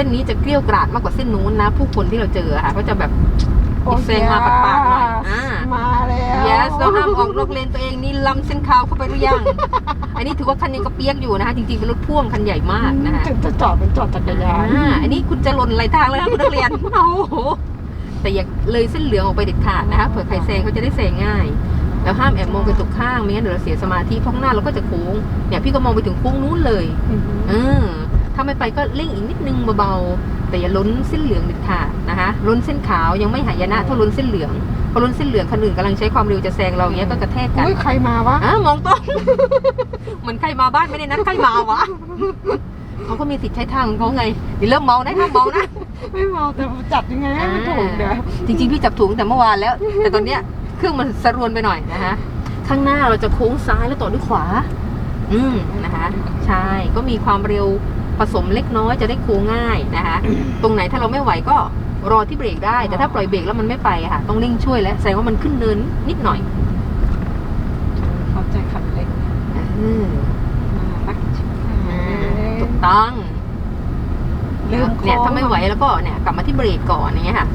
ส้นนี้จะเกลี้ยวกราดมากกว่าเส้นนู้นนะ ผู้คนที่เราเจออะค่ะก็จะแบบโอ้แซงมาปาดๆหน่อยอ่ามาแล้ว yes เราห้ามออกนอกเลนตัวเองนี่ล้ำเส้นขาวเข้าไปหรือยัง อันนี้ถือว่าคันยังกระเปียกอยู่นะคะจริงๆเป็นรถพ่วงคันใหญ่มากนะคะจะจะจอดเป็นจอดจักรยานอ่าอันนี้คุณจะหล่นไหลทางแล้วนะคุณนักเรียนโอ้โหแต่อย่าเลยเส้นเหลืองออกไปเด็ดขาดนะคะเผื่อใครแซงเขาจะได้แซงง่ายแล้วห้ามแอบมองกระจกข้างไม่งั้นเดี๋ยวเราเสียสมาธิเพราะข้างหน้าเราก็จะโค้งเนี่ยพี่ก็มองไปถึงโค้งนู้นเลยเออ ถ้าไม่ไปก็เร่งอีกนิดนึงเบาๆแต่อย่าล้นเส้นเหลืองเด็ดขาดนะคะล้นเส้นขาวยังไม่หายนะเท่าล้นเส้นเหลืองพอล้นเส้นเหลืองคนอื่นกำลังใช้ความเร็วจะแซงเราอย่างเงี้ยก็กระแทกกันอุ้ยใครมาวะอะมองต้อง เหมือนใครมาบ้านไม่ได้นัดใครมาวะเขาก็มีสิทธิ์ใช้ทางของเขาไงเดี๋ยวเริ่มเมาได้ห้ามเมานะไม่เมาแต่จับยังไงให้มันถูกเดี๋ยวจริงๆพี่จับถุงแต่เมื่อวานแล้ว แต่ตอนเนี้ยเครื่องมันสะรวนไปหน่อยนะคะข้างหน้าเราจะโค้งซ้ายแล้วต่อด้วยขวา อืมนะคะ ใช่ก็มีความเร็ว ผสมเล็กน้อยจะได้โค้งง่ายนะคะ ตรงไหนถ้าเราไม่ไหวก็รอที่เบรกได้ แต่ถ้าปล่อยเบรกแล้วมันไม่ไปอะค่ะ ต้องเร่งช่วยแล้วแสดงว่ามันขึ้นเนินนิดหน่อยเข้าใจขับเล็กเออมาปักอ่าถูกต้องลืมเนี่ยถ้าไม่ไหวแล้วก็เนี่ยกลับมาที่เบรกก่อนอย่างเงี้ยค่ะ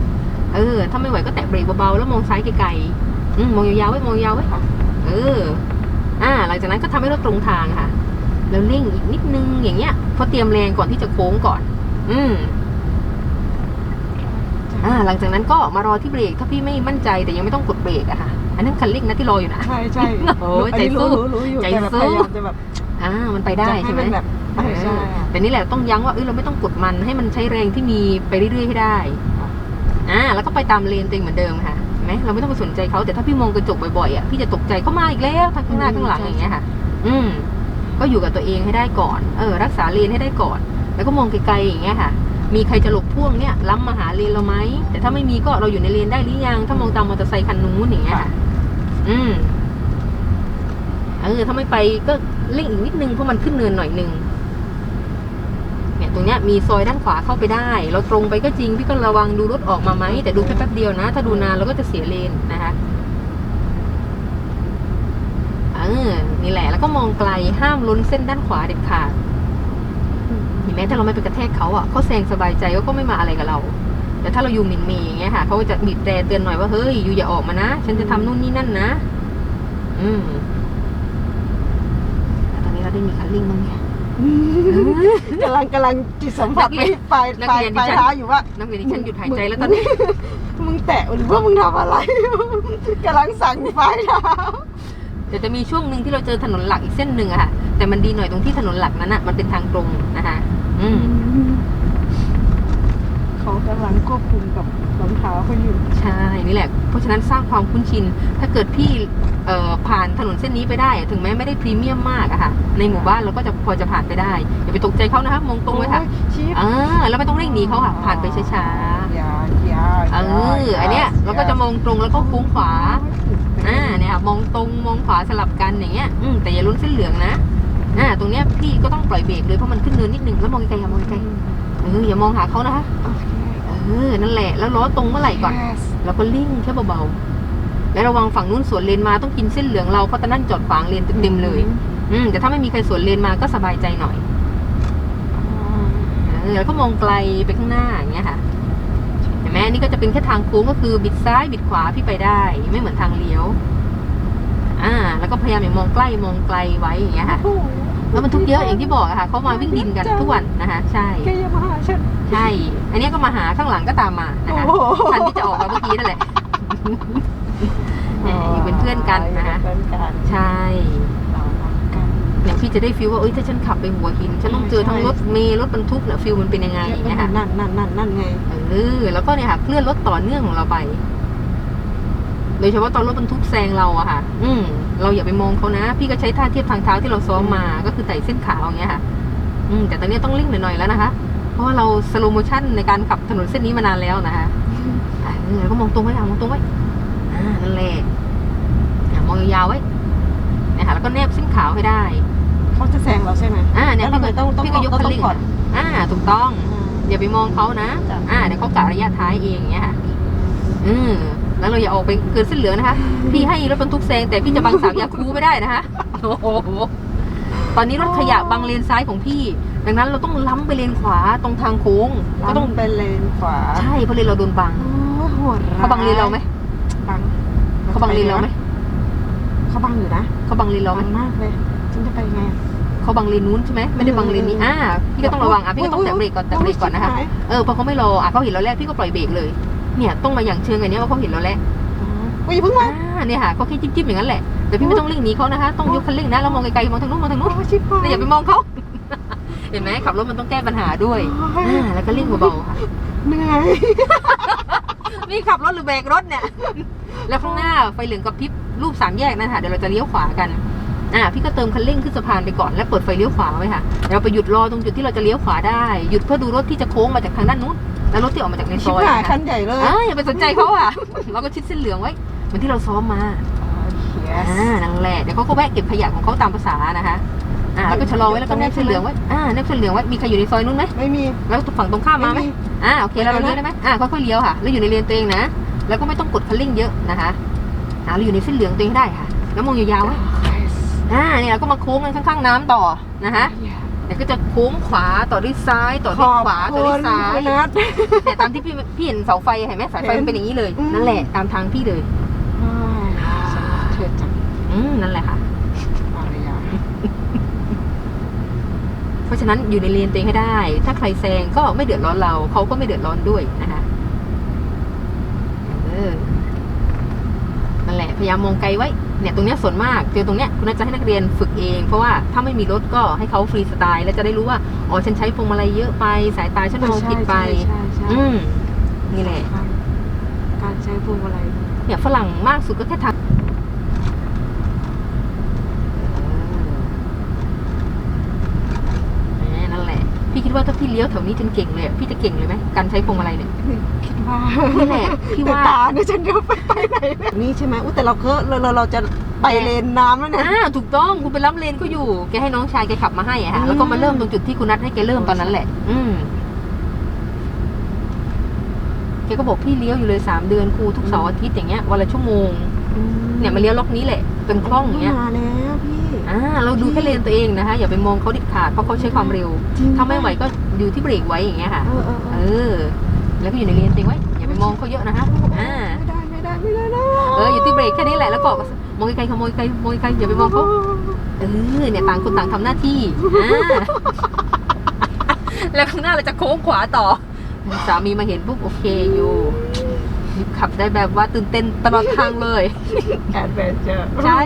เออ ถ้าไม่ไหวก็แตะเบรกเบาๆแล้วมองซ้ายไกลๆอืมมองยาวๆไว้มองยาวไว้เออ อ่า หลังจากนั้นก็ทำให้รถตรงทางค่ะ แล้วเร่งอีกนิดนึงอย่างเงี้ยเพราะเตรียมแรงก่อนที่จะโค้งก่อน อืมอ่าหลังจากนั้นก็มารอที่เบรกถ้าพี่ไม่มั่นใจแต่ยังไม่ต้องกดเบรกอะค่ะ อันนั้นคันเร่งนะที่รออยู่นะใช่ใช่โอ้ยอันนี้ใจสู้รู้รู้รู้อยู่ใจแต่แบบสู้พยายามจะแบบอ่ามันไปได้จะใช่ไหมนแบบใช่ใช่แต่นี่แหละต้องยั้งว่าเอ้ยเราไม่ต้องกดมันให้มันใช้แรงที่มีไปเรื่อยๆให้ได้อ่าแล้วก็ไปตามเลนตัวเองเหมือนเดิมค่ะเห็นไหมเราไม่ต้องไปสนใจเขาแต่ถ้าพี่มองกระจกบ่อยๆอะพี่จะตกใจเขามาอีกแล้วทางข้างหน้าข้างหลังอย่างเงี้ยค่ะ อืม ก็อยู่กับตัวเองให้ได้ก่อน เออ รักษาเลนให้ได้ก่อน แล้วก็มองไกลๆอย่างเงี้ยค่ะ มีใครจะหลบพ่วงเนี่ยล้ำมาหาเลนเราไหม แต่ถ้าไม่มีก็เราอยู่ในเลนได้หรือยัง ถ้ามองตามมอเตอร์ไซคันนู้นอย่างเงี้ยค่ะ อืมเออถ้าไม่ไปก็เร่งอีกนิดนึงเพราะมันขึ้นเนินหน่อยนึง เนี่ย ตรงเนี้ยมีซอยด้านขวาเข้าไปได้ เราตรงไปก็จริงพี่ก็ระวังดูรถออกมาไหมแต่ดูแค่แป๊บเดียวนะ ถ้าดูนานเราก็จะเสียเลนนะคะ เออนี่แหละ แล้วก็มองไกลห้ามล้นเส้นด้านขวาเด็ดขาดเห็นไหมถ้าเราไม่ไปกระแทกเขาอะเขาแซงสบายใจเขาก็ไม่มาอะไรกับเราแต่ถ้าเราอยู่หมินเมย์อย่างเงี้ยค่ะเขาก็จะบีบแตรเตือนหน่อยว่าเฮ้ยอยู่อย่าออกมานะฉันจะทำนู่นนี่นั่นนะ อืมแต่ตอนนี้เราได้มีคันเร่งบ้างเนี่ยกำลังกำลังจิตสัมผัสไปปลายนักปลายเรียนปลายดิฉันเท้าอยู่ว่านักเรียนดิฉันหยุดหายใจแล้วตอนนี้ มึงแตะหรือว่ามึงทำอะไรกำลังสั่งปลายเท้า เดี๋ยวจะมีช่วงหนึ่งที่เราเจอถนนหลักอีกเส้นหนึ่งอะค่ะ แต่มันดีหน่อยตรงที่ถนนหลักนั้นอะมันเป็นทางตรงนะคะอืมเขากำลังควบคุมกับรองเท้าเขาอยู่ ใช่นี่แหละ เพราะฉะนั้นสร้างความคุ้นชิน ถ้าเกิดพี่เอ่อผ่านถนนเส้นนี้ไปได้อะถึงแม้ไม่ได้พรีเมียมมากอะค่ะ ในหมู่บ้านเราก็จะพอจะผ่านไปได้อย่าไปตกใจเขานะคะมองตรงไว้ค่ะโอ้ยชี้ อ่าแล้วไม่ต้องเร่งหนีเขาค่ะ ผ่านไปช้าอย่าอย่าๆเอออันเนี้ยเราก็จะมองตรงแล้วก็โค้งขวาอ่าเนี่ยค่ะมองตรงมองขวาสลับกันอย่างเงี้ยอืมแต่อย่าลุ้นเส้นเหลืองนะอ่าตรงเนี้ยพี่ก็ต้องปล่อยเบรกเลยเพราะมันขึ้นเนินนิดนึงแล้วมองไกลๆอย่ามองไกลๆเอออย่ามองหาเขานะคะโอเคเออนั่นแหละแล้วล้อตรงเมื่อไหร่ก่อน Yes แล้วก็ลิ่งแค่เบาๆแล้วระวังฝั่งนู้นสวนเลนมาต้องกินเส้นเหลืองเราเพราะตอนนั้นจอดขวางเลนเต็มๆเลย อืมแต่ถ้าไม่มีใครสวนเลนมาก็สบายใจหน่อยเออแล้วก็มองไกลไปข้างหน้าอย่างเงี้ยค่ะ เห็นไหมอันนี่ก็จะเป็นแค่ทางโค้งก็คือบิดซ้ายบิดขวาพี่ไปได้ ไม่เหมือนทางเลี้ยว อ่า แล้วก็พยายามอย่ามองใกล้มองไกลไว้อย่างเงี้ยค่ะโอ้โหแล้วมันทุกข์เยอะอย่างที่บอกอะค่ะเขามาวิ่งดินกันทุกวันนะคะใช่ แกอย่ามาหาฉันใช่ อันเนี้ยก็มาหาข้างหลังก็ตามมานะคะโอ้โหคันที่จะออกมาเมื่อกี้นั่นแหละแหมอยู่เป็นเพื่อนกันนะคะอยู่เป็นเพื่อนกันใช่เรารักกันเนี่ยพี่จะได้ฟิลว่าเอ้ยถ้าฉันขับไปหัวหิน ฉันต้องเจอทั้งรถเมล์รถบรรทุกเนี่ยฟิลมันเป็นยังไงอย่างเงี้ยค่ะนั่นนั่นนั่นนั่นไงเอ อแล้วก็เนี่ยค่ะเคลื่อนรถต่อเนื่องของเราไป โดยเฉพาะตอนรถบรรทุกแซงเราอะค่ะ อืม เราอย่าไปมองเขานะ พี่ก็ใช้ท่าเทียบทางเท้าที่เราซ้อมมา ก็คือไต่เส้นขาวอย่างเงี้ยค่ะ อืม แต่ตอนนี้ต้องเร่งหน่อยๆแล้วนะคะ เพราะว่าเราสโลโมชั่นในการขับถนนเส้นนี้มานานแล้วนะคะอะเออแล้วก็มองตรงไว้ค่ะมองตรงไว้อ่านั่นแหละอะมองยาวๆไว้นะคะแล้วก็แนบเส้นขาวให้ได้เขาจะแซงเราใช่ไหมอ่าเนี่ยแล้วพี่ทำไมต้องต้องพี่ก็ยกต้องคันเร่งก่อนอ่าถูกต้อง อย่าไปมองเขานะจ้ะอ่าเดี๋ยวเขากะระยะท้ายเองอย่างเงี้ยค่ะอืมแล้วเราอย่าออกไปเกินเส้นเหลืองนะคะ พี่ให้รถบรรทุกแซงแต่พี่จะบังสาวยาคูไม่ได้นะคะโอ้โหตอนนี้รถขยะบังเลนซ้ายของพี่ ดังนั้นเราต้องล้ำไปเลนขวาตรงทางโค้งก็ก็ต้ต้อองงเป็นเลนขวา ใช่เพราะเลนเราโดนบังโอ้ยโหดร้ยเขาบังเลนเราไหมบังเขาบังเลนเราไหมเขาบังอยู่นะเขาบังเลนเราไหมบังมากเลยฉันจะไปไงอะ เขาบังเลนนู้นใช่ไหมไม่ได้บังเลนนี้อ่าพี่ก็ต้องระวังอะพี่ก็ต้องแตะเบรกก่อนแตะเบรกก่อนนะคะโยชิบหายเออพอเขาไม่รออะเขาเห็นเราแล้วพี่ก็ปล่อยเบรกเลย เนี่ยต้องมาอย่างเชิงอันเนี้ยว่าเขาเห็นเราแล้วอุ้ยเพิ่งมาอ่าเนี่ยค่ะเขาแค่จิ๊บๆอย่างนั้นแหละแต่พี่ไม่ต้องเร่งหนีเขานะคะต้องยกคันเร่งนะแล้วมองไกลๆมองทางนู้นมองทางนู้นโอ้ยชิบหายแต่อย่าไปมองเขาเห็นไหมขับรถมันต้องแก้ปัญหาด้วยโอ้ยอ่าแล้วก็เร่งเบาๆค่ะเหนื่อยนี่ขับรถหรือเบรกรถเนี่ย แล้วข้างหน้าไฟเหลืองกับพริบรูปสามแยกนั่นค่ะเดี๋ยวเราจะเลี้ยวขวากัน อ่าพี่ก็เติมคันเร่งขึ้นสะพานไปก่อนแล้วเปิดไฟเลี้ยวขวาไว้ค่ะเดี๋ยวเราไปหยุดรอตรงจุดที่เราจะเลี้ยวขวาได้ หยุดเพื่อดูรถที่จะโค้งมาจากทางด้านนู้นแล้วรถที่ออกมาจากในซชิบอยหายนะคัคะนใหญ่เลยอ่าอย่าไปสนใจเขาอะ เราก็ชิดเส้นเหลืองไว้เหมือนที่เราซ้อมมาอ่านั่นแหละเดี๋ยวเขาก็แวะเก็บขยะของเขาตามภาษานะคะอ่าแล้วก็ชะลอไว้แล้วก็แนบเส้นเหลืองไว้อ่าแนบเส้นเหลืองไว้มีใครอยู่ในซอยนู้นไหมไม่มีแล้วฝั่งตรงข้ามมาไหมอ่าโอเคแล้วเราเลี้ยวได้ไหมอ่าค่อยๆเลี้ยวค่ะแล้วอยู่ในเลนตัวเองนะ แล้วก็ไม่ต้องกดคันเร่งเยอะนะคะอ่าเราอยู่ในเส้นเหลืองตัวเองให้ได้ค่ะ แล้วมองยาวๆไว้ อ่าเนี่ยเราก็มาโค้งกันข้างๆน้ำต่อนะคะเดี๋ยวก็จะโค้งขวาต่อด้วยซ้ายต่อด้วยขวาต่อด้วยซ้ายคุณนัทเนี่ยตามที่พี่พี่เห็นเสาไฟเห็นไหมสายไฟเห็นมันเป็นอย่างนี้เลย อืม นั่นแหละตามทางพี่เลยฉันเถื่อนจังอืมนั่นแหละค่ะอะไรอะเพราะฉะนั้นอยู่ในเลนตัวเองให้ได้ ถ้าใครแซงก็ไม่เดือดร้อนเราเขาก็ไม่เดือดร้อนด้วยนะคะเออนั่นแหละ พยายามมองไกลไว้เนี่ยตรงเนี้ยส่วนมากเจอตรงเนี้ยคุณน่าจะให้นักเรียนฝึกเอง เพราะว่าถ้าไม่มีรถก็ให้เขาฟรีสไตล์ แล้วจะได้รู้ว่าอ๋อฉันใช้พวงมาลัยเยอะไป สายตาฉันมองผิดไปใช่ใช่ใช่อืมนี่แหละการใช้พวงมาลัยเนี่ยฝรั่งมากสุดก็แค่ทางเออนั่นแหละ พี่คิดว่าถ้าพี่เลี้ยวแถวนี้จนเก่งเลยอะพี่จะเก่งเลยไหมการใช้พวงมาลัยเนี่ยคิดว่านี่แหละพี่ว่าแต่ตาเนี่ยฉันเดี๋ยวไปไปไหนเนี่ยนี่ใช่ไหมอุ้แต่เราก็เราเราเราจะไปเลนน้ำแล้วเนี่ย อ่าถูกต้องคุณไปรับเลนก็อยู่ แกให้น้องชายแกขับมาให้อะค่ะอืมแล้วก็มาเริ่มตรงจุดที่คุณนัดให้แกเริ่มตอนนั้นแหละ อืมแกก็บอกพี่เลี้ยวอยู่เลยสามเดือนครูทุกเสาร์อาทิตย์อย่างเงี้ยวันละชั่วโมง เนี่ยมาเลี้ยวล็อกนี้แหละจนคล่องอย่างเงี้ย มาแล้วพี่ อ่าเราดูแค่เลนตัวเองนะคะ อย่าไปมองเขาดิดขาดเพราะเขาใช้ความเร็วจริงถ้าไม่ไหวก็อยู่ที่เบรกไว้อย่างเงี้ยค่ะเออเออเออ แล้วก็อยู่ในเลนตัวเองไว้อย่าไปมองเขาเยอะนะคะอ่าไม่ได้ไม่ได้ไม่ได้นะเอออยู่ที่เบรกแค่นี้แหละแล้วก็มองไกลๆขโมยไกลขโมยไกลอย่าไปมองเขาเออเนี่ยต่างคนต่างทำหน้าที่อ่าแล้วข้างหน้าเราจะโค้งขวาต่อสามีมาเห็นปุ๊บโอเคอยู่ขับได้แบบว่าตื่นเต้นตลอดทางเลยแอดเวนเจอร์ใช่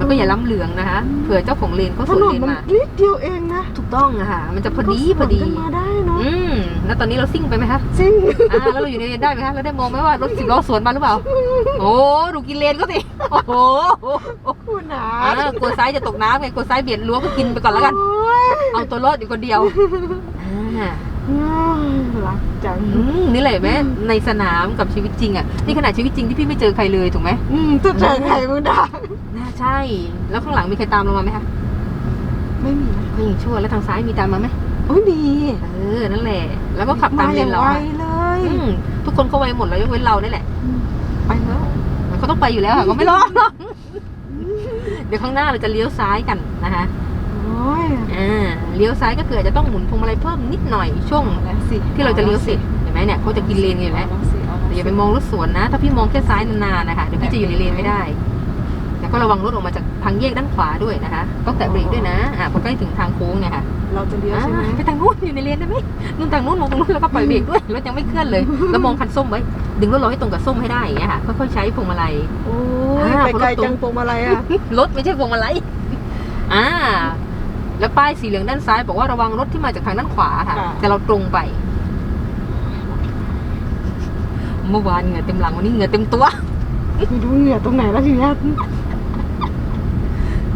แล้วก็อย่าล้ำเหลืองนะคะเผื่อเจ้าของเลนเขาถสวนนนเลนมันมา นิดเดียวเองนะถูกต้องอะค่ะ มันจะพอดีพอดี ก็สวนกันมาได้เนาะอืมแล้วตอนนี้เราซิ่งไปไหมคะจริง อ่าแล้วเราอยู่ในเลนได้ไหมคะเราได้มองไหมว่ารถสิบล้อสวนมาหรือเปล่า โอ้ดูกินเลนก็สิโอ้โหคุณนาอ่ากลัวซ้ายจะตกน้ำไงกลัวซ้ายเบียดรั้วก็กินไปก่อนแล้วกัน โอ้ยเอาตัวรอดอยู่คนเดียวอ่าอืมรักจัง อืมนี่แหละแม่ในสนามกับชีวิตจริงอะนี่ขนาดชีวิตจริงที่พี่ไม่เจอใครเลยถูกไหมอืมจะเจอใครมึงด่าน่า ใช่ แล้วข้างหลังมีใครตามเรามาไหมคะไม่มีนะก็ยังชั่วแล้วทางซ้ายมีตามมาไหมโอ้ยมีเออนั่นแหละ แล้วก็ขับตามเลนเราไวอะเลยอืมทุกคนเขาไวหมดแล้วยกเว้นเรานี่แหละไปแล้วเขาต้องไปอยู่แล้วค่ะก็ไม่รอดหรอกเดี๋ยวข้างหน้าเราจะเลี้ยวซ้ายกันนะคะโอ้ยอ่าเลี้ยวซ้ายก็คืออาจจะต้องหมุนพวงมาลัยเพิ่มนิดหน่อยช่วงแล้วสิที่เราจะเลี้ยวเสร็จเห็นไหมเนี่ยเขาจะกินเลนกันอยู่แล้วเอาสิเอาแต่อย่าไปมองรถสวนนะ ถ้าพี่มองแค่ซ้ายนานๆนะคะเดี๋ยวพี่จะอยู่ในเลนไม่ได้แล้ว ก็ระวังรถออกมาจากทางแยกด้านขวาด้วยนะคะต้องแตะเบรกด้วยนะอ่าพอใกล้ถึงทางโค้งเนี่ยค่ะเราจะเลี้ยวอ่าใช่ไหมไปทางนู้นอยู่ในเลนได้ไหมนู่นทางนู้นมองตรงนู้นแล้วก็ปล่อยเบรกด้วยรถยังไม่เคลื่อนเลยแล้วมองคันส้มไว้ ดึงรถเราให้ตรงกับส้มให้ได้อย่างเงี้ยค่ะค่อยๆใช้พวงมาลัยโอ้ยอ่าไปไกลพอรถตรงจังพวงมาลัยอะรถไม่ใช่พวงมาลัยอ่าแล้วป้ายสีเหลืองด้านซ้ายบอกว่าระวังรถที่มาจากทางด้านขวาค่ะ แต่เราตรงไป เมื่อวานเหงื่อเต็มหลังวันนี้เหงื่อเต็มตัวไม่รู้เหงื่อตรงไหนแล้วทีเ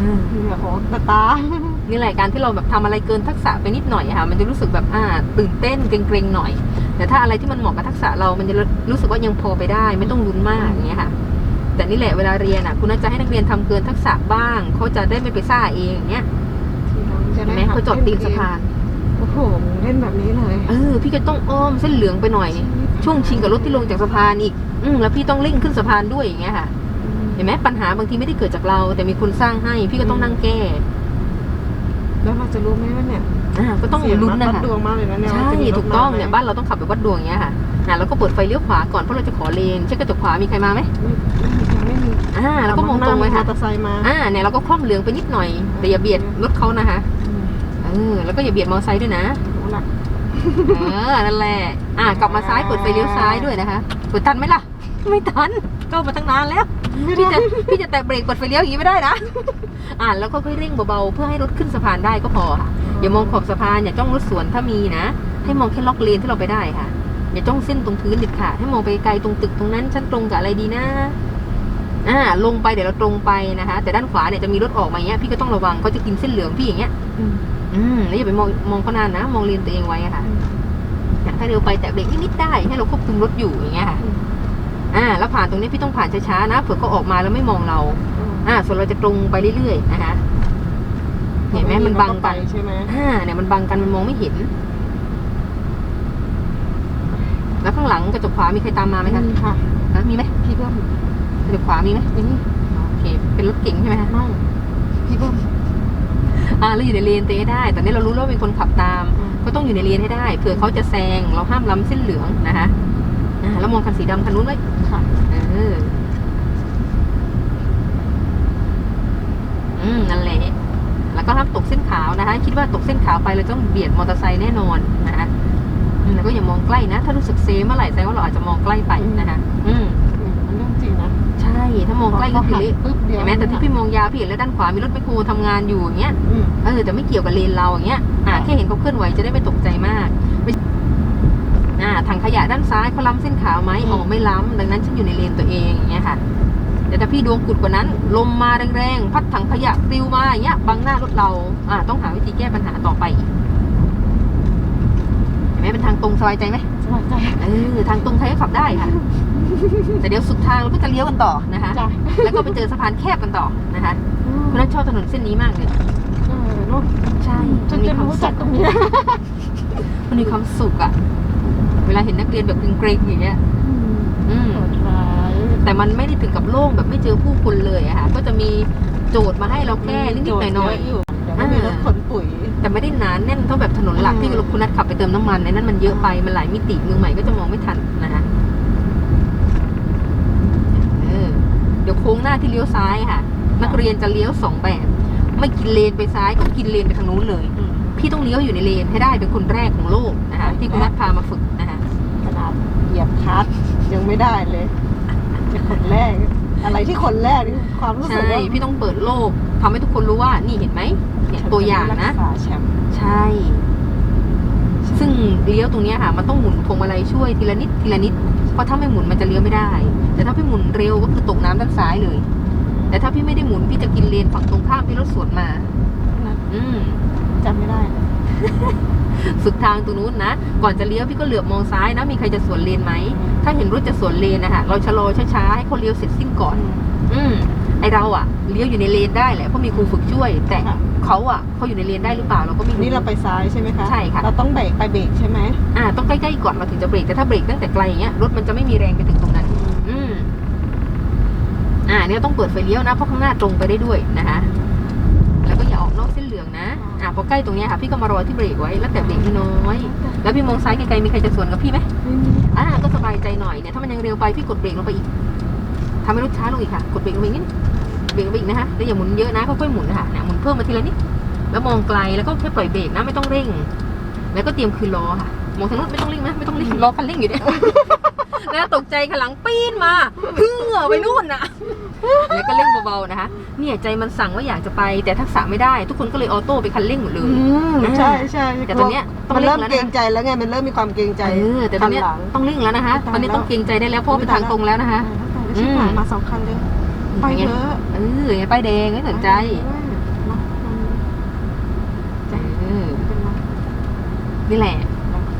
นี้ยเหงื่อของตาตา นี่แหละการที่เราแบบทำอะไรเกินทักษะไปนิดหน่อยอะค่ะ มันจะรู้สึกแบบอ่าตื่นเต้นเกรงๆหน่อย แต่ถ้าอะไรที่มันเหมาะกับทักษะเรา มันจะรู้สึกว่ายังพอไปได้ ไม่ต้องลุ้นมากอย่างเงี้ยค่ะ แต่นี่แหละเวลาเรียนอะคุณน่าจะให้นักเรียนทำเกินทักษะบ้าง เขาจะได้ไม่ไปซ่าเองอย่างเงี้ยทีหลังจะเห็นไหมหัเขาจอดตีนสะพานโอ้โหมึงเล่นแบบนี้เลยเออพี่ก็ต้องอ้อมเส้นเหลืองไปหน่อย ช่วงชิงกับรถที่ลงจากสะพานอีก อืมแล้วพี่ต้องเร่งขึ้นสะพานด้วยอย่างเงี้ยค่ะ เห็นไหมปัญหาบางทีไม่ได้เกิดจากเรา แต่มีคนสร้างให้ พี่ก็ต้องนั่งแก้ แล้วเราจะรู้ไหมว่าเนี่ยอ่าก็ต้องเสียลุ้นนะวัดคะดวงมากเลยนะเนี่ยใช่ว่าจะมีรถถูกต้องมาไหมเนี่ยบ้านเราต้องขับไปวัดดวงอย่างเงี้ยค่ะอ่าแล้วก็เปิดไฟเลี้ยวขวาก่อนเพราะเราจะขอเลนเช็คกระจกขวามีใครมาไหมยังไม่มีอ่าแล้วก็มองตรงไปมอค่ะเตอร์ไซค์มาอ่าเนี่ยเราก็คล่อมเหลืองไปนิดหน่อยแต่อย่าเบียดรถเขานะคะเออแล้วก็อย่าเบียดมอเตอร์ไซค์ด้วยนะรู้ละเออนั่นแหละอะกลับมาซ้ายเปิดไฟเลี้ยวซ้ายด้วยนะคะเปิดทันไหมล่ะ ไม่ทันก็มาตั้งนานแล้ว พี่จะพี่จะแตะเบรกเปิดไฟเลี้ยวอย่างนี้ไม่ได้นะ อะแล้วก็ค่อยเร่งเบาๆเพื่อให้รถขึ้นสะพานได้ก็พอค่ะ อย่ามองขอบสะพานอย่าจ้องรถสวนถ้ามีนะ ให้มองแค่ล็อกเลนที่เราไปได้ค่ะ อย่าจ้องเส้นตรงพื้นเด็ดขาดให้มองไปไกลตรงตึกตรงนั้นฉันตรงกับอะไรดีนะอ่าลงไปเดี๋ยวเราตรงไปนะคะ แต่ด้านขวาเนี่ยจะมีรถออกมาอย่างเงี้ยพี่ก็ต้องระวังเขาจะกินเส้นเหลืองพี่อย่างเงี้ยอืมแล้วอย่าไปมองมองเขานานนะ มองเลนตัวเองไว้อะค่ะถ้าเร็วไปแต่เบรกนิดๆได้ให้เราควบคุมรถอยู่อย่างเงี้ยค่ะ อ่าแล้วผ่านตรงนี้พี่ต้องผ่านช้าๆนะเผื่อเขาออกมาแล้วไม่มองเรา อ่า ส่วนเราจะตรงไปเรื่อยๆนะคะเห็นไหมมันบังไปกันใช่ไหมอ่าเนี่ยมันบังกันมันมองไม่เห็น แล้วข้างหลังกระจกขวามีใครตามมาไหมคะค่ะฮะมีไหมพี่เบิ้มกระจกขวามีไหมนี่โอเค เป็นรถเก๋งใช่ไหมคะไม่พี่เบิ้มอ่าเราอยู่ในเลนเตะได้ แต่นี่เรารู้แล้วว่ามีคนขับตาม ก็ต้องอยู่ในเลนให้ได้เผื่อเขาจะแซงเราห้ามล้ำเส้นเหลืองนะคะอ่า แล้วมองคันสีดำคันนู้นไว้ค่ะเอออืมนั่นแหละแล้วก็ห้ามตกเส้นขาวนะคะ คิดว่าตกเส้นขาวไปเราต้องเบียดมอเตอร์ไซค์แน่นอนนะคะอืมแล้วก็อย่ามองใกล้นะ ถ้ารู้สึกเซเมื่อไหร่แสดงว่าเราอาจจะมองใกล้ไปนะคะอืมอืมมันเรื่องจริงนะใช่ ถ้ามองใกล้ก็คือเละปุ๊บเดียวเห็นไหมแต่ที่พี่มองยาวพี่เห็นแล้วด้านขวามีรถแมคโครทำงานอยู่อย่างเงี้ยอืมเออแต่ไม่เกี่ยวกับเลนเราอย่างเงี้ยอ่าแค่เห็นเขาเคลื่อนไหวจะได้ไม่ตกใจมากไม่ อ่าถังขยะด้านซ้ายเขาล้ำเส้นขาวไหมอ๋อไม่ล้ำดังนั้นฉันอยู่ในเลนตัวเองอย่างเงี้ยค่ะแต่ถ้าพี่ดวงกุดกว่านั้น ลมมาแรงๆ พัดถังขยะปลิวมาอย่างเงี้ยบังหน้ารถเราอ่าต้องหาวิธีแก้ปัญหาต่อไปอีกเห็นไหมเป็นทางตรงสบายใจไหมสบายใจเออทางตรงใครก็ขับได้ค่ะ แต่เดี๋ยวสุดทางเราก็จะเลี้ยวกันต่อนะคะจ้ะแล้วก็ไปเจอสะพานแคบกันต่อนะคะคุณนัทชอบถนนเส้นนี้มากเลยเออเนอะใช่ฉันจะรู้จักตรงนี้มันมีความสุขอะ เวลาเห็นนักเรียนแบบเกรงๆอย่างเงี้ยอืมโหดร้ายแต่มันไม่ได้ถึงกับโล่งแบบไม่เจอผู้คนเลยอะค่ะก็จะมีโจทย์มาให้เราแก้นิดๆหน่อยโจทเะเดี๋ยวไม่มีรถขนปุ๋ยๆแต่ไม่ได้หนานแน่นเท่าแบบถนนหลักอืมที่คุณนัทขับไปเติมน้ำมันในนั้นมันเยอะไป มันหลายมิติมือใหม่ก็จะมองไม่ทันนะคะเออเดี๋ยวโค้งหน้าที่เลี้ยวซ้ายค่ะ นักเรียนจะเลี้ยวสองแบบ ไม่กินเลนไปซ้ายก็กินเลนไปทางนู้นเลยอืมพี่ต้องเลี้ยวอยู่ในเลนให้ได้เป็นคนแรกของโลกนะคะที่คุณนัทพามาฝึกนะคะ ขนาดเห ยียบคลัตช์ยังไม่ได้เลย จะคนแรก อะไรที่คนแรกนี่ความรู้สึใช่กว่าพี่ต้องเปิดโลกทำให้ทุกคนรู้ว่านี่เห็นไหมเนี่ยตัวอย่างนะ รักษาแชมป์ใช่ ซึ่งเลี้ยวตรงเนี้ยค่ะ มันต้องหมุนพวงมาลัยช่วยทีละนิดทีละนิด เพราะถ้าไม่หมุนมันจะเลี้ยวไม่ได้ แต่ถ้าพี่หมุนเร็วก็คือตกน้ำด้านซ้ายเลย แต่ถ้าพี่ไม่ได้หมุนพี่จะกินเลนฝั่งตรงข้ามที่รถสวนมานะอืมจำไม่ได้เลย สุดทางตรงนู้นนะ ก่อนจะเลี้ยวพี่ก็เหลือบมองซ้ายนะ มีใครจะสวนเลนไหม ถ้าเห็นรถจะสวนเลนนะคะเราชะลอช้าๆให้เขาเลี้ยวเสร็จสิ้นก่อน อืมไอเราอะเลี้ยวอยู่ในเลนได้แหละเพราะมีครูฝึกช่วย แต่ค่ะเขาอะเขาอยู่ในเลนได้หรือเปล่าเราก็ไม่รู้นี่เราไปซ้ายใช่ไหมคะใช่ค่ะเราต้องเบรกไปเบรกใช่ไหมอ่าต้องใกล้ๆก่อนเราถึงจะเบรกแต่ถ้าเบรกตั้งแต่ไกลอย่างเงี้ยรถมันจะไม่มีแรงไปถึงตรงนั้น อืมอ่าเนี่ยต้องเปิดไฟเลี้ยวนะเพราะข้างหน้าตรงไปได้ด้วยนะคะแล้วก็อย่า ออกนอกเส้นเหลืองนะอ่าพอใกล้ตรงเนี้ยค่ะพี่ก็มารอที่เบรกไว้แล้วแต่เบรกน้อยๆแล้วพี่มองซ้ายไกลๆมีใครจะสวนกับพี่ไหมไม่มีอ่าก็สบายใจหน่อยเนี่ยถ้ามันยังเร็วไปพี่กดเบรกลงไปอีกทำให้รถช้าลงอีกค่ะ กดเบรกลงไปอีกนิดเบรกลงไปอีกนะคะแล้วอย่าหมุนเยอะนะค่อยๆหมุนนะคะเนี่ยหมุนเพิ่มมาทีละนิดแล้วมองไกลแล้วก็แค่ปล่อยเบรกนะไม่ต้องเร่ง แล้วก็เตรียมคืนล้อค่ะมองทางนู้นไม่ต้องเร่งนะไม่ต้องเร่งล้อคันเร่งอยู่เนี่ย แล้วตกใจขันหลังปีนมาเพื่อไปนู่นน่ะ แล้วก็เร่งเบาๆนะคะ เนี่ยใจมันสั่งว่าอยากจะไปแต่ทักษะไม่ได้ ทุกคนก็เลยออโต้ไปคันเร่งหมดเลยอืมใช่ใช่แต่ตอนเนี้ยต้องมันเร่เริ่งมแล้วเกรนะงใจแล้วไงมันเริ่มมีความเกรงใจเออแต่ตอนเนี้ยคันหลังต้องเร่งแล้วนะคะตายแล้วตอนนี้ต้องเกรงใจได้แล้วเพราะว่าเป็นทางตรงแล้วนะคะแล้วชิบหายมาสองคันเลยไปเถอะเออไงป้ายแดงไม่สนใจเนอะเออมันนี่แหละ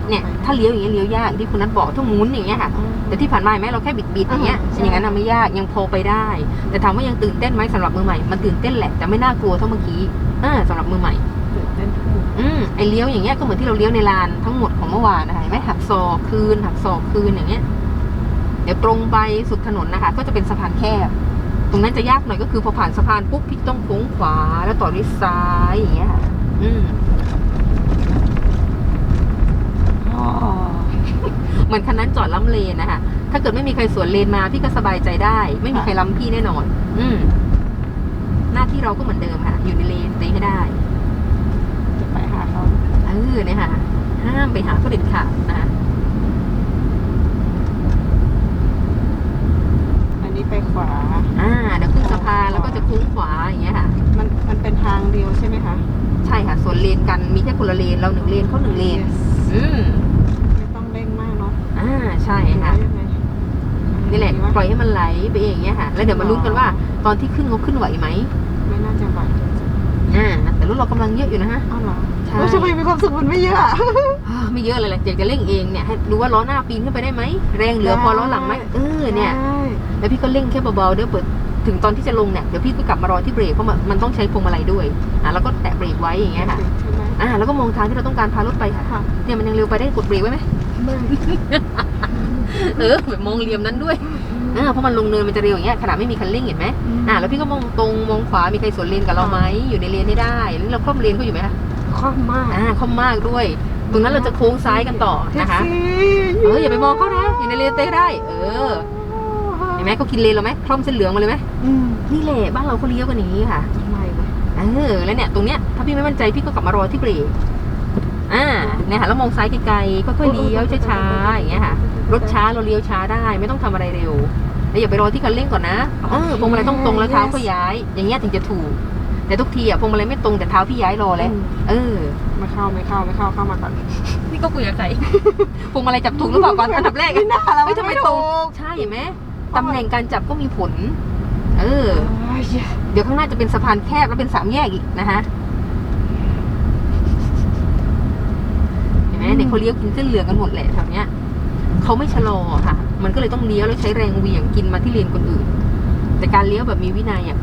เนี่ยถ้าเลี้ยวอย่างเงี้ยเลี้ยวยากที่คุณนัทบอกถ้าหมุนอย่างเงี้ยค่ะ แต่ที่ผ่านมาเห็นไหมเราแค่บิดบิดๆอย่างเงี้ยอ่าใช่อย่างนั้นน่ะไม่ยากยังพอไปได้ แต่ถามว่ายังตื่นเต้นไหมสำหรับมือใหม่มันตื่นเต้นแหละแต่ไม่น่ากลัวเท่าเมื่อกี้อ่าสำหรับมือใหม่ตื่นเต้นทุกคนอืมไอเลี้ยวอย่างเงี้ยก็เหมือนที่เราเลี้ยวในลานทั้งหมดของเมื่อวานนะคะเห็นไหมหักศอกคืนหักศอกคืนอย่างเงี้ย เดี๋ยวตรงไปสุดถนนนะคะ ก็จะเป็นสะพานแคบ ตรงนั้นจะยากหน่อยก็คือพอผ่านสะพานปุ๊บพี่ต้องโค้งขวาแล้วต่อด้วยซ้ายอย่างเงี้ยค่ะ อืม อ๋อ เห มือนคันนั้นจอดล้ำเลนนะคะถ้าเกิดไม่มีใครสวนเลนมาพี่ก็สบายใจได้ ไม่มีใครล้ำพี่แน่นอน อืมหน้าที่เราก็เหมือนเดิมค่ะ อยู่ในเลนตีให้ได้จะไปหาเขาเออเนี่ยค่ะ ห้ามไปหาเขาเด็ดขาดนะคะอันนี้ไปขวา อ่าเดี๋ยวขึ้นสะพานแล้วก็จะโค้งขวาอย่างเงี้ยค่ะ มันมันเป็นทางเดียวใช่ไหมคะ ใช่ค่ะ ส่วนเลนกันมีแค่คนละเลนเราหนึ่งเลนเขาหนึ่งเลน Yes อืมไม่ต้องเร่งมากเนาะ อ่า ใช่หรือค่ะว่ายังไงนี่แหละดีวปล่อยให้มันไหลไปเองเงี้ยค่ะ แล้วเดี๋ยวมาลุ้นกันว่าตอนที่ขึ้นเขาขึ้นไหวไหม ไม่น่าจะไหวอ่าแต่รถเรากำลังเยอะอยู่นะฮะอ้าวเหรอใช่แล้วทำไมมีความสุขมันไม่เยอะอะอ่าไม่เยอะเลยแหละอยากจะเร่งเองเนี่ยให้ดูว่าล้อหน้าปีนขึ้นไปได้ไหมแรงเหลือพอล้อหลังไหมเออเนี่ยได้แล้วพี่ก็เร่งแค่เบาๆเดี๋ยวเปิดถึงตอนที่จะลงเนี่ยเดี๋ยวพี่ก็กลับมารอที่เบรกเพราะมันมันต้องใช้พวงมาลัยด้วยอ่าแล้วก็แตะเบรกไว้อย่างเงี้ยค่ะใช่ไหมอ่าแล้วก็มองทางที่เราต้องการพารถไปค่ะค่ะเนี่ยมันยังเร็วไปได้กดเบรกไว้ไหมไม่ เออแบบมองเหลี่ยมนั้นด้วยอ่าเพราะมันลงเนินมันจะเร็วอย่างเงี้ยขนาดไม่มีคันเร่งเห็นไหมอ่าแล้วพี่ก็มองตรงมองขวามีใครสวนเลนกับเราไหมอยู่ในเลนให้ได้แล้วเราคล่อมเลนเขาอยู่ไหมคะคล่องมากอ่าคล่อมมากด้วยตรงนั้นเราจะโค้งซ้ายกันต่อนะคะแท็กซี่เอออย่าไปมองเขานะอยู่ในเลนเต้ได้ เออเห็นไหมเขากินเลนเราไหมคล่อมเส้นเหลืองมาเลยไหมอืมนี่แหละบ้านเราเขาเลี้ยวกันอย่างนี้ค่ะทำไมวะเออแล้วเนี่ยตรงเนี้ยถ้าพี่ไม่มั่นใจพี่ก็กลับมารอที่เบรกอ่าเนี่ยค่ะแล้วมองซ้ายไกลๆค่อยๆเลี้ยวช้าๆอย่างเงี้ยค่ะ รถช้าเราเลี้ยวช้าได้ไม่ต้องทำอะไรเร็วแล้วอย่าไปรอที่คันเร่งก่อนนะเออพวงมาลัยต้องตรงแล้วเท้าก็ย้าย อย่างเงี้ยถึงจะถูก แต่ทุกทีอะพวงมาลัยไม่ตรงแต่เท้าพี่ย้ายรอแล้วอืมเออไม่เข้าไม่เข้าไม่เข้าเข้ามาก่อนนี่ก็คุยกับใครพวงมาลัยจับถูกหรือเปล่าก่อนอันดับแรกไม่น่าแล้วไม่ทำไมตรงใช่เห็นไหมตำแหน่งการจับก็มีผล เออโอ้ยเดี๋ยวข้างหน้าจะเป็นสะพานแคบแล้วเป็นสามแยกอีกนะคะเห็นไหมเด็กเขาเลี้ยวกินเส้นเหลืองกันหมดแหละแถวเนี้ย เขาไม่ชะลอค่ะ มันก็เลยต้องเลี้ยวแล้วใช้แรงเหวี่ยงกินมาที่เลนคนอื่น แต่การเลี้ยวแบบมีวินัยอะ